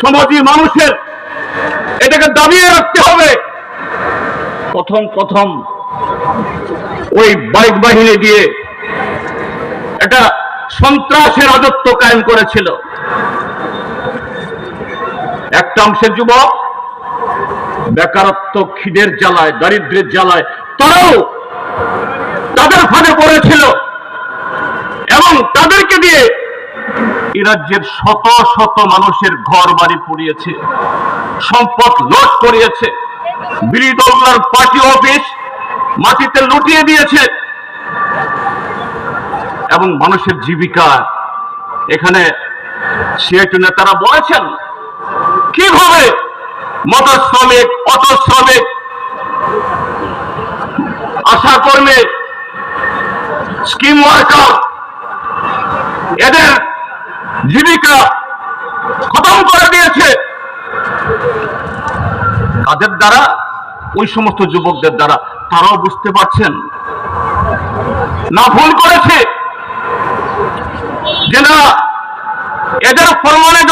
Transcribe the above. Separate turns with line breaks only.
সমাজী মানুষের এটাকে দাবিয়ে রাখতে হবে। প্রথম প্রথম ওই বাইক বাহিনী দিয়ে একটা সন্ত্রাসের রাজত্ব কায়েম করেছিল। একটা অংশের যুবক বেকারত্ব, খিদের জ্বালায় দারিদ্রের জ্বালায়, তারাও তাদের ফাঁদে পড়েছিল এবং তাদেরকে দিয়ে এই রাজ্যের শত শত মানুষের ঘর বাড়ি পুড়িয়েছে, সম্পদ লুট করিয়েছে বিরোধী পার্টি অফিস মাটিতে লুটিয়ে দিয়েছে। এবং মানুষের জীবিকা, এখানে সিআইটি নেতারা বলেছেন, কীভাবে মোটর শ্রমিক, অটো শ্রমিক, আশা কর্মী, স্কিম ওয়ার্কার, এদের জীবিকা খতম করে দিয়েছে। তাদের দ্বারা? ওই সমস্ত যুবকদের দ্বারা। তারাও বুঝতে পারছেন। না ভুল করেছে। যে না, এদের ফরমানে